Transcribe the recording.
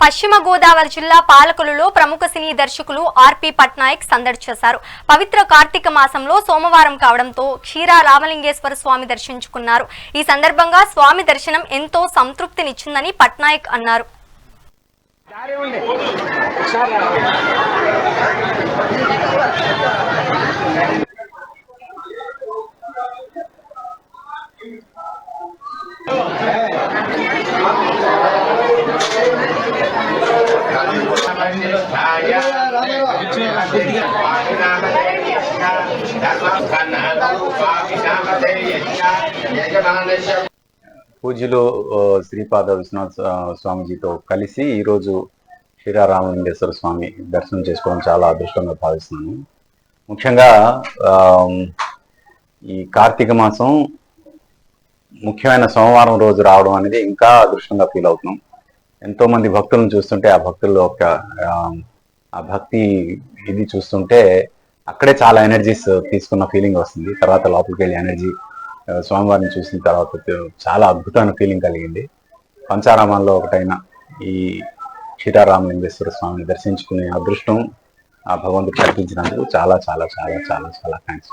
పశ్చిమ గోదావరి జిల్లా పాలకులలో ప్రముఖ సినీ దర్శకులు ఆర్పి పట్నాయక్ సందడి చేశారు. పవిత్ర కార్తీక మాసంలో సోమవారం కావడంతో క్షీరా రామలింగేశ్వర స్వామి దర్శించుకున్నారు. ఈ సందర్భంగా స్వామి దర్శనం ఎంతో సంతృప్తినిచ్చిందని పట్నాయక్ అన్నారు. పూజలు శ్రీపాద విశ్వనాథ్ స్వామిజీతో కలిసి ఈరోజు శ్రీరామలింగేశ్వర స్వామి దర్శనం చేసుకోవడం చాలా అదృష్టంగా భావిస్తున్నాను. ముఖ్యంగా ఈ కార్తీక మాసం ముఖ్యమైన సోమవారం రోజు రావడం అనేది ఇంకా అదృష్టంగా ఫీల్ అవుతున్నాం. ఎంతో మంది భక్తులను చూస్తుంటే ఆ భక్తుల్లో ఒక ఆ, భక్తి ఇది చూస్తుంటే అక్కడే చాలా ఎనర్జీస్ తీసుకున్న ఫీలింగ్ వస్తుంది. తర్వాత లోపలికి వెళ్ళి ఎనర్జీ స్వామివారిని చూసిన తర్వాత చాలా అద్భుతమైన ఫీలింగ్ కలిగింది. పంచారామాల్లో ఒకటైన ఈ క్షీరారామలింగేశ్వర స్వామిని దర్శించుకునే అదృష్టం ఆ భగవంతుడు కల్పించినందుకు చాలా చాలా చాలా చాలా చాలా థ్యాంక్స్